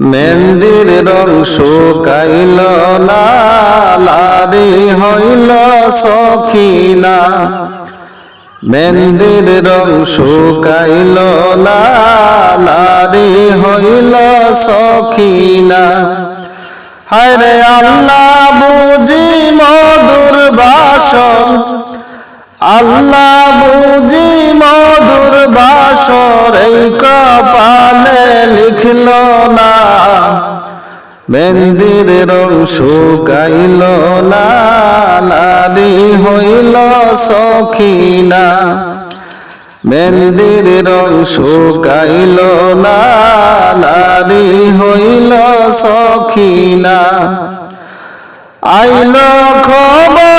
মেন্দির রং শুকাইল না লারি হইল সখিনা। মেন্দির রং শুকাইল না লারি হইল সখিনা। হায়রে আল্লাহ বুঝি মধুর বাসন আল্লাহ বুঝি মধুর বাসর এই কপালে লিখল না। মেন্দির রং শুকাইল না, নারী হইল সখিনা। মেন্দির রং শুকাইল না, নারী হইল সখিনা। আইল খবর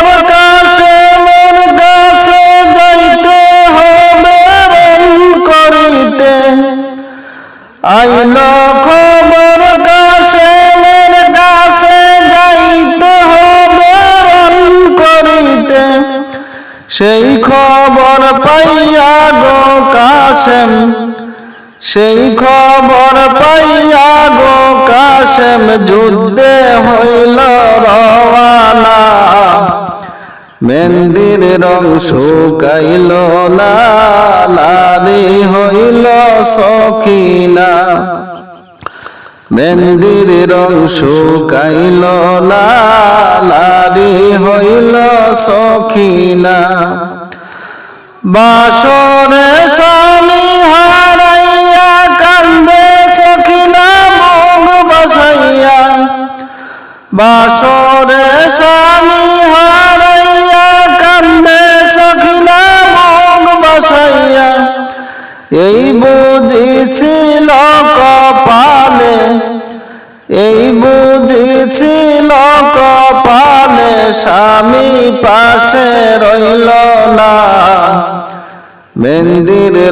সেই খবর পাইয়া গো কাশেম সেই খবর পাইয়া গো কাশেম যুদ্ধে হইল রওয়ানা। মেন্দির রং শুকাইল না লারি হইল সখিনা। মেন্দির রং শুকাইল না লারি হইল সখিনা। বাসরে স্বামী হারাইয়া কান্দে সখিনা মগ বসাইয়া। বাসরে স্বামী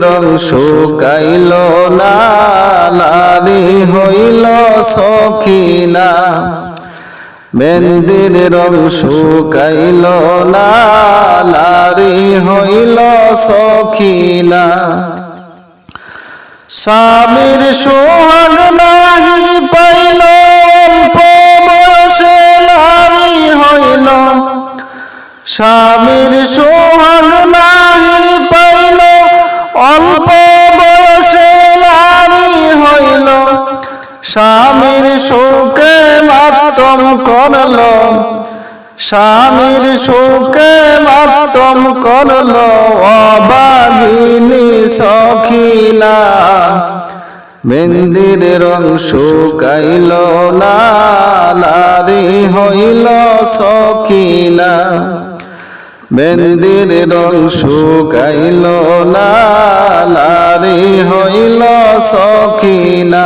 রং শুকাইল না, নারী হইল সখিনা। মেন্দির রং শুকাইল না, নারী হইল সখিনা। স্বামীর সোহাগ নাহি পাইল বয়সে নারী হইল। স্বামীর সোহাগ শোকে মাতম করল স্বামীর শোকে মাতম করল অবাগিনী সখিনা মেন্দির রং শুকাইল না, নারী হইল সখিনা মেন্দির রং শুকাইল না, নারী হইল সখিনা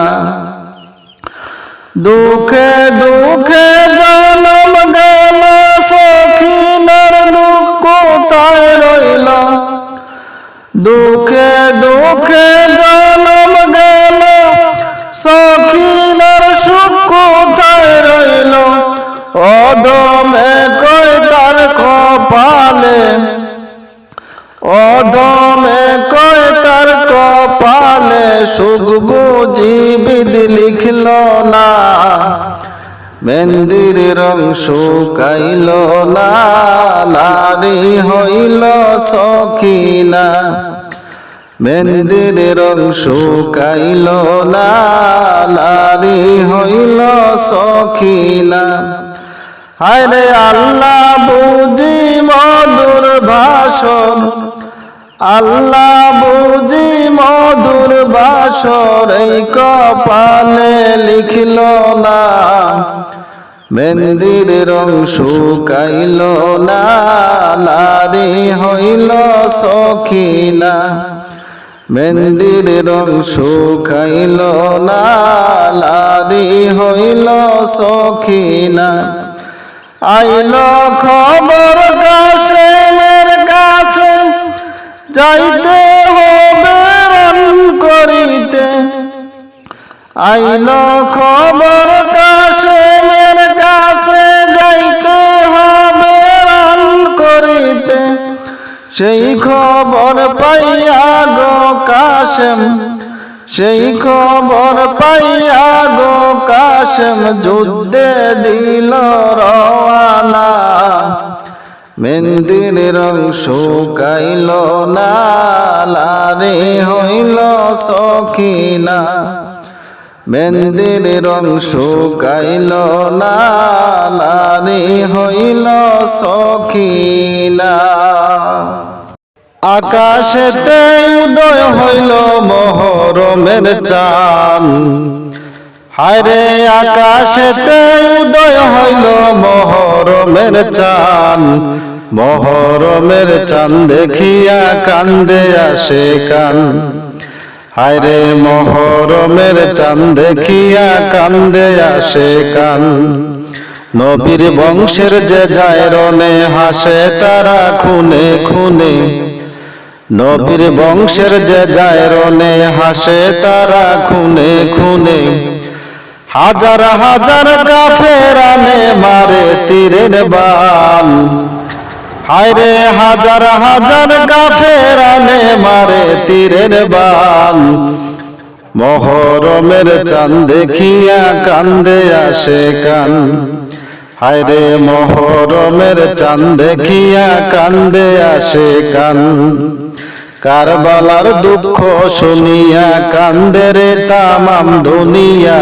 দুঃখে দুঃখে জনম গেল সখিনার দুঃখ তাই রইল। দুঃখে দুঃখে জনম গেল সখিনার সুখ তাই রইল। অদমে কই তার কপালে? অদমে কই তার কপালে? সুখ বুঝিবিদ লিখল। না মেন্দির রং শুকাইল নারী হইল সখিনা। মেন্দির রং শুকাইল নারী হইল সখিনা। হায়রে আল্লাহ, বুঝি মধুর ভাষণ। আল্লাহ, বুঝি মধুর বাসর এই কপালে লিখল না। মেন্দির রং শুকাইল না, নারী হইল সখিনা। মেন্দির রং শুকাইল না, নারী হইল সখিনা। আইল খবর কাছে মের কাছে, যাইতে হবে রন করিতে। আইল খবর সেই খবর পাইয়া গো কাশেম। সেই খবর পাইয়া গো কাশেম। যুদ্ধে দিল রওয়ানা। মেন্দির রং শুকাইল না লারে হইল সখিনা। মেন্দির রং শুকাইল না লারে হইল সখিনা আকাশেতে উদয় হইল মহরমের চান। হায়রে, আকাশেতে উদয় হইল মহরমের চান। মহরমের চান দেখিয়া কান্দে আসে কান। হায়রে মহরমের চান দেখিয়া কান্দে আসে কান। নবীর বংশের যে যায় রনে হাসে তারা খুনে খুনে নবীর বংশের যে যায় রনে হাসে তারা খুনে খুনে হাজার হাজার কাফেরানে মারে তীরের বান। হায়রে হাজার হাজার কাফেরানে তীরের বান। মহরমের চাঁদ দেখিয়া কান্দে আসে কান। হায়রে মহরমের চাঁদ দেখিয়া কান্দে আসে কান। কারবালার দুঃখ শুনিয়া কান্দে রে তামাম দুনিয়া।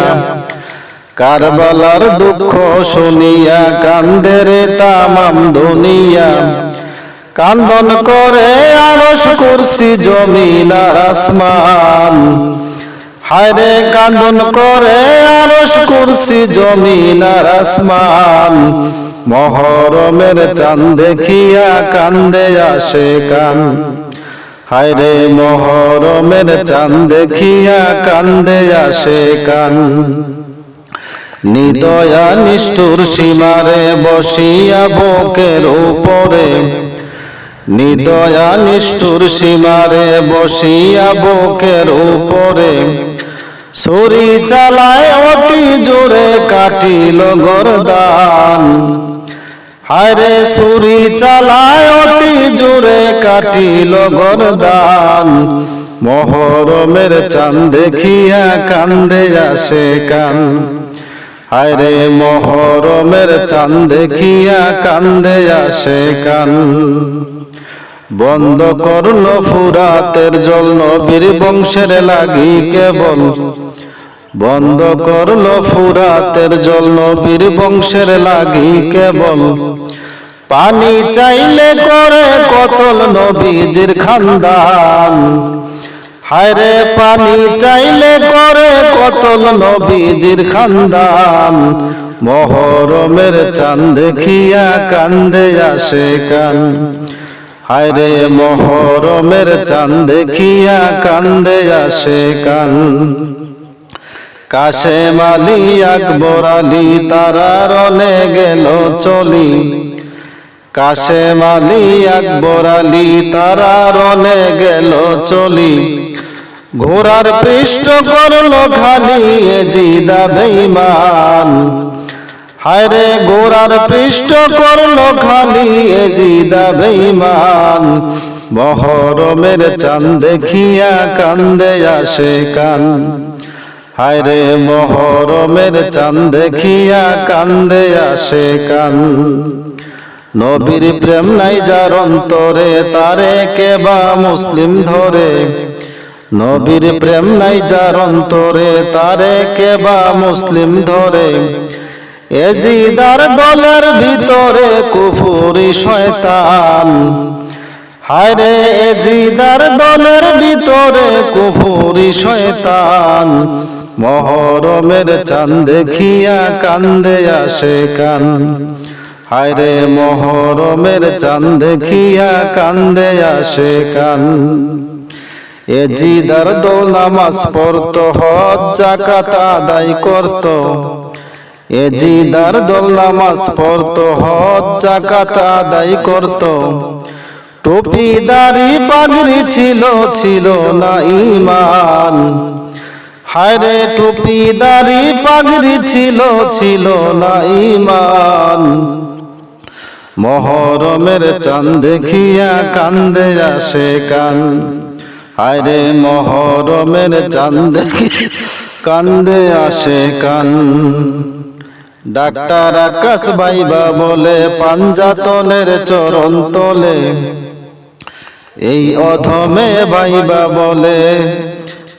কারবালার দুঃখ শুনিয়া কান্দে রে তামাম দুনিয়া। কান্দন করে আরস কুরসি জমিন আর আসমান। হায়রে কান্দন করে আরস কুরসি জমিন আর আসমান। মহরমের চাঁদ দেখিয়া কান্দে আসে কান হায়রে মহরমের চাঁদ দেখিয়া কান্দে আসে কান নিদয়া নিষ্ঠুর সীমারে বসিয়া বুকের উপরে নিদয়া নিষ্ঠুর সীমারে বসিয়া বুকের উপরে। ছুরি চালায় অতি জোরে কাটিল গরদান। হায়রে ছুরি চালায় অতি জোরে কাটিল গরদান। মহরমের চাঁদ দেখিয়া কান্দে আসে কান। হায়রে মহরমের চাঁদ দেখিয়া কান্দে আসে কান। বন্ধ করল ফুরাতের জল নবীর বংশের লাগি কেবল। বন্ধ করল ফুরাতের জল নবীর বংশের লাগি কেবল। পানি চাইলে করে কতল নবীজির খানদান। হায়রে পানি চাইলে করে কতল নবীজির খানদান। মহরমের চাঁদ দেখিয়া কান্দে আসে কান। হায়রে মহরমের চাঁদ দেখিয়া কান্দে আসে কান। কাশে মালি আকবর আলী তারা রনে গেল চলি। কাশে মালি আকবর আলী তারা রনে গেল চলি। ঘোড়ার পৃষ্ঠ করল খালি জিদা বেইমান হায়রে গোড়ার পৃষ্ঠ করল খালি জিদা বেইমান মহরমের চাঁদ দেখিয়া কান্দে আসে কান। হায়রে মহরমের চাঁদ দেখিয়া কান্দে আসে কান। নবীর প্রেম নাই যার অন্তরে, তারে কেবা মুসলিম ধরে? নবীর প্রেম নাই যার অন্তরে, তারে কেবা মুসলিম ধরে? এজিদার দলের ভিতরে কুফুরি শয়তান। হায়রে এজিদার দলের ভিতরে কুফুরি শয়তান। মহরমের চাঁদ দেখিয়া কান্দে আসে কান হায়রে মহরমের চাঁদ দেখিয়া কান্দে আসে কান। এ জিদার দোল নামাজ পড়তো, হজ জাকাত আদায় করতো। এ জিদার দোল নামাজ পড়তো, হজ আদায় করতো। টুপি দাড়ি পাগড়ি ছিল ছিল না ইমান হায়রে টুপি দাড়ি পাগড়ি ছিল ছিল না ইমান মহরমের চাঁদ দেখিয়া কান্দে আসে কান। হায়রে মহরমের চাঁদ দেখি, কান্দে আসে কান। ডাক্তার আকাশ ভাইবা বলে পাঞ্জাতনের চরণ তলে। এই অধমে ভাইবা বলে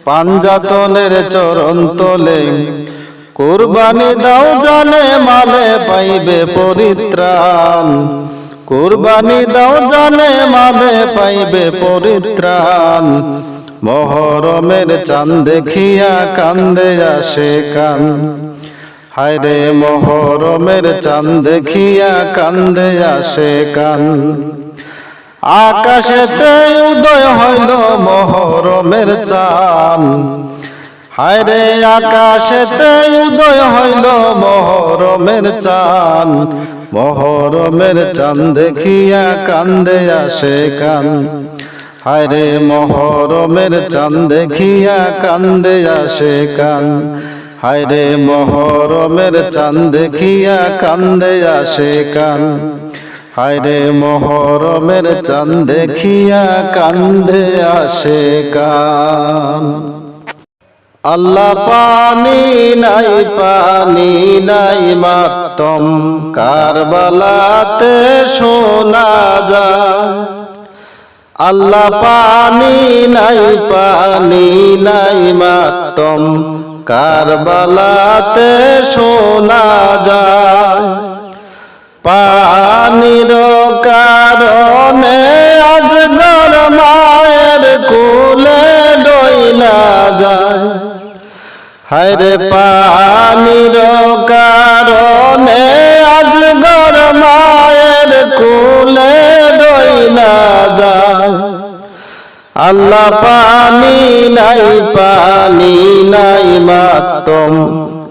পাঞ্জাতনের চরণ তলে। কুরবানি দাও জানে মালে পাইবে পরিত্রাণ। কুরবানি দাও জানে মালে পাইবে পরিত্রাণ। মহরমের চাঁদ দেখিয়া কান্দে আসে কান। হায়রে মহরমের চাঁদ দেখিয়া কান্দে আসে কান। আকাশেতে উদয় হইল মহরমের চাঁদ। হায়রে আকাশেতে উদয় হইল মহরমের চাঁদ। মহরমের চাঁদ দেখিয়া কান্দে আসে কান। হায়রে মহরমের চাঁদ দেখিয়া কান্দে আসে কান। হায়রে মহরমের চাঁদ দেখিয়া কান্দে আসে কান। হায়রে মহরমের চাঁদ দেখিয়া কান্দে আসে কান। আল্লাহ পানি নাই পানি নাই মাতম কারবালাতে শোনা যায়। আল্লাহ পানি নাই পানি নাই মাতম কারবালাতে শোনা যায়। পানির কারণে আজ মায়ের কুলে ডইলা যায়। হায়রে পানির কারণে আজ গর মায়ের কুলে ডইলা যায় আল্লাহ পানি নাই পানি নাই মাতম।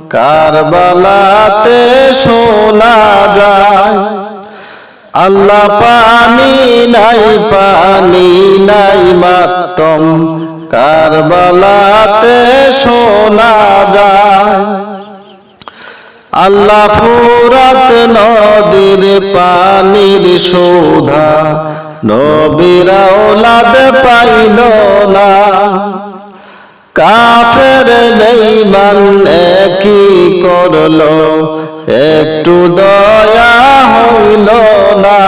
কারবালাতে শোনা যায়। আল্লাহ পানি নাই পানি নাই মাতম। কারবালাতে শোনা যায়। আল্লাহ ফুরাত নদীর পানির শোধা নবীরা ওলাদ পাইল না। কাফের বেঈমান কি করল, একটু দয়া হইল না।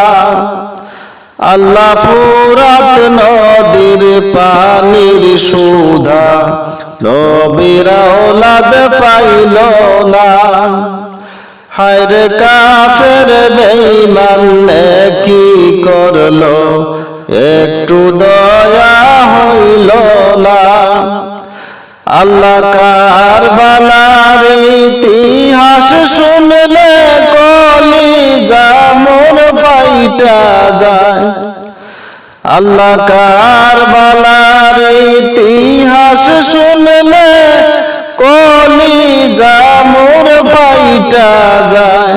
আল্লাহ ফুরাত নদীর পানির সুধা, নবীরা ওলাদ পাইল না। হায়রে কাফের বেঈমান কি করল, একটু দয়া হইল না। আল্লাহ কারবালার ইতিহাস শুনলে কলি জামুন ফাইটা যায়। আল্লাহ কারবালার ইতিহাস শুনলে কলি জামুন ফাইটা যায়।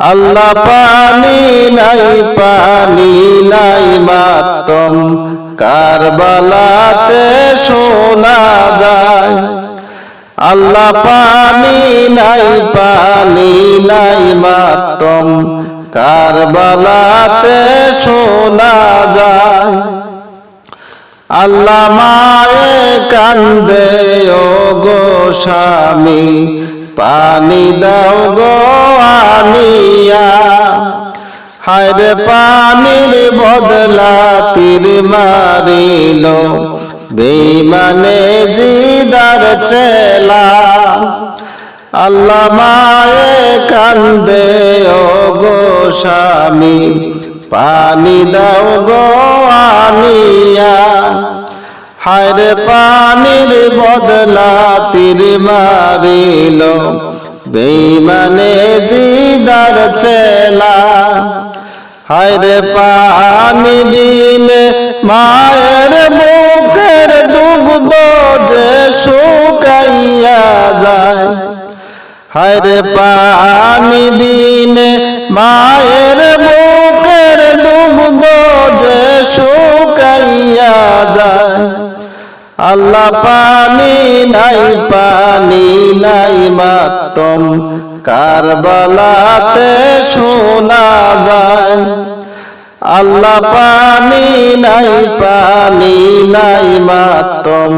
আল্লাহ পানি নাই পানি নাই মাতম। কারবালাতে শোনা যায় আল্লাহ পানি নাই পানি নাই মাতম। কারবালাতে শোনা যায় আল্লাহ মায়ে কান্দে ও গো স্বামী। পানি দাও গো আনিয়া। হায়রে পানির বদলা তীর মারিল। বেইমানে জিদার চেলা। আল্লাহ মায়ে কান্দে, ও গো স্বামী। পানি দাও গো আনিয়া। হায়রে পানির বদলা তীর মারিল। বেইমানে জিদার চেলা। হায়রে পানি বিনে মায়ের বুকের দুগ্ধ যে শুকাইয়া যায়। হায়রে পানি বিনে মায়ের বুকের দুগ্ধ শুকাইয়া যায়। আল্লাহ পানি নাই পানি নাই মাতম। কারবালাতে শোনা যায়। আল্লাহ পানি নাই পানি নাই মাতম।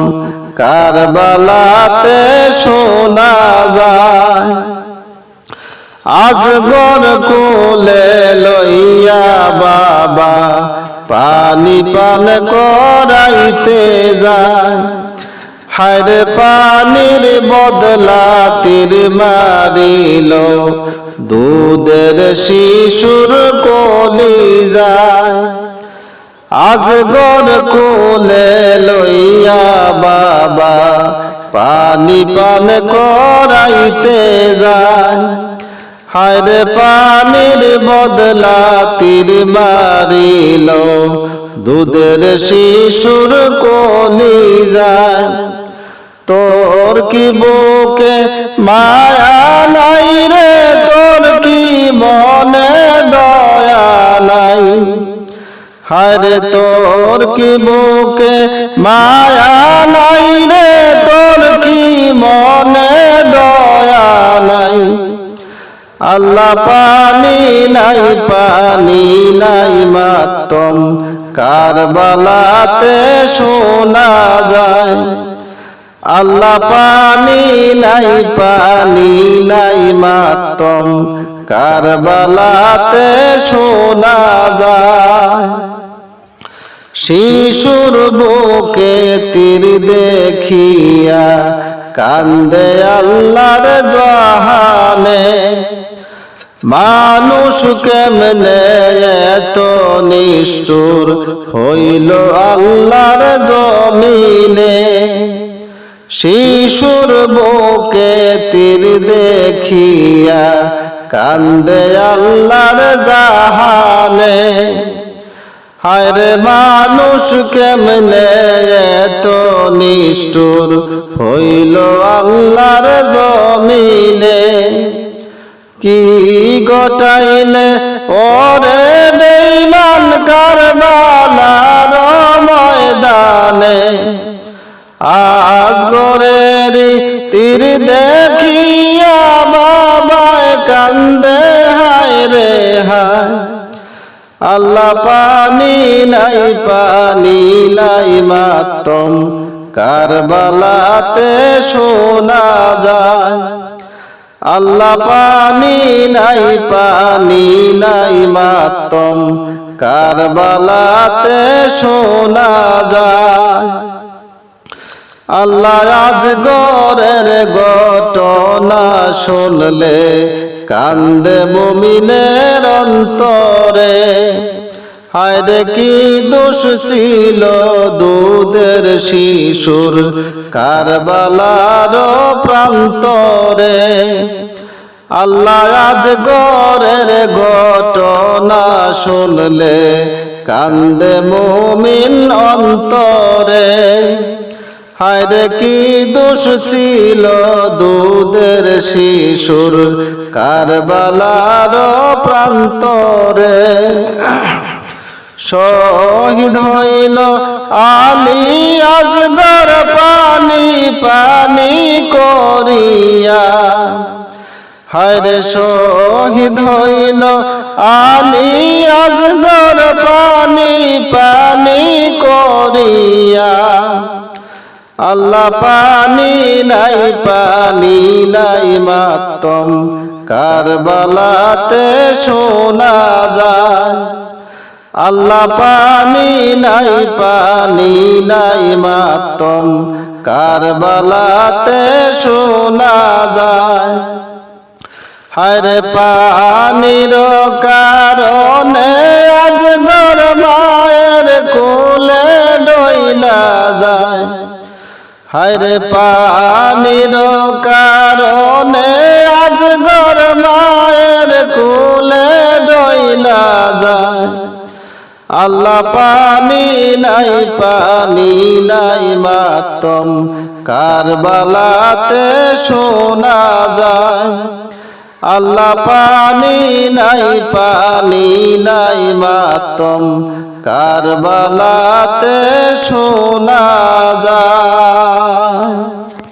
কারবালাতে শোনা যায়। আজগর কোলে লইয়া বাবা, পানি পান করাইতে যায়। হায়রে পানির বদলা তীর মারিল, দুধের শিশুর কলি যায়। আজগর কোলে লইয়া বাবা, পানি পান করাইতে যায়। হায়রে পানির বদলা তীর মারিল দুধের শিশুর কলি যায়। তোর কি বুকে মায়া নাই রে? তোর কি মনে দয়া নাই? হায়রে তোর কি বুকে মায়া নাই রে? তোর কি মনে দয়া নাই? আল্লাহ পানি নাই পানি নাই মাতম। কারবালাতে শোনা যায় আল্লাহ পানি নাই পানি নাই মাতম। কারবালাতে শোনা যায়। শিশুর বুকে তীর দেখিয়া কান্দে আল্লাহর জাহানে। মানুষ কেমনে এত নিষ্ঠুর হইল আল্লাহর জমিনে। শিশুর বুকে তীর দেখিয়া কান্দে আল্লাহর জাহানে। হায়রে মানুষ কেমনে এত নিষ্ঠুর হইল আল্লাহর জমিনে। কি গটাইলে? ওরে বেইমান কারবালার ময়দানে। আজ গরের তীর দেখিয়া বাবায় কান্দে, হায় রে আল্লাহ পানি নাই পানি নাই মাতম। কারবালাতে শোনা যায়। আল্লাহ পানি নাই পানি নাই মাতম। কারবালাতে শোনা যায়। আল্লাহ আজ গরের ঘটনা শুনলে কান্দে মুমিনের অন্তরে। হায়রে কি দোষ ছিল দুধের শিশুর কারবালার প্রান্তরে। আল্লাহ আজ গরের ঘটনা শুনলে কান্দে মুমিন অন্তরে। হায়রে কি দোষ ছিল দুধের শিশুর কারবালার প্রান্তরে। শহীদ হইল আলী আজগর পানি পানি করিয়া। হায়রে শহীদ হইল আলী আজগর পানি পানি করিয়া। আল্লাহ পানি নাই পানি নাই মাতম। কারবালাতে শোনা যায়। আল্লাহ পানি নাই পানি নাই মাতম। কারবালাতে শোনা যায়। হরে পানির কারণে আজ ধর মায়ের কোলে ডইলা যায়। হরে পানির কারণে আজ ঘর মায়ের আল্লাহ পানি নাই পানি নাই মাতম। কারবালাতে শোনা যায়। আল্লাহ পানি নাই পানি নাই মাতম। কারবালাতে শোনা যায়।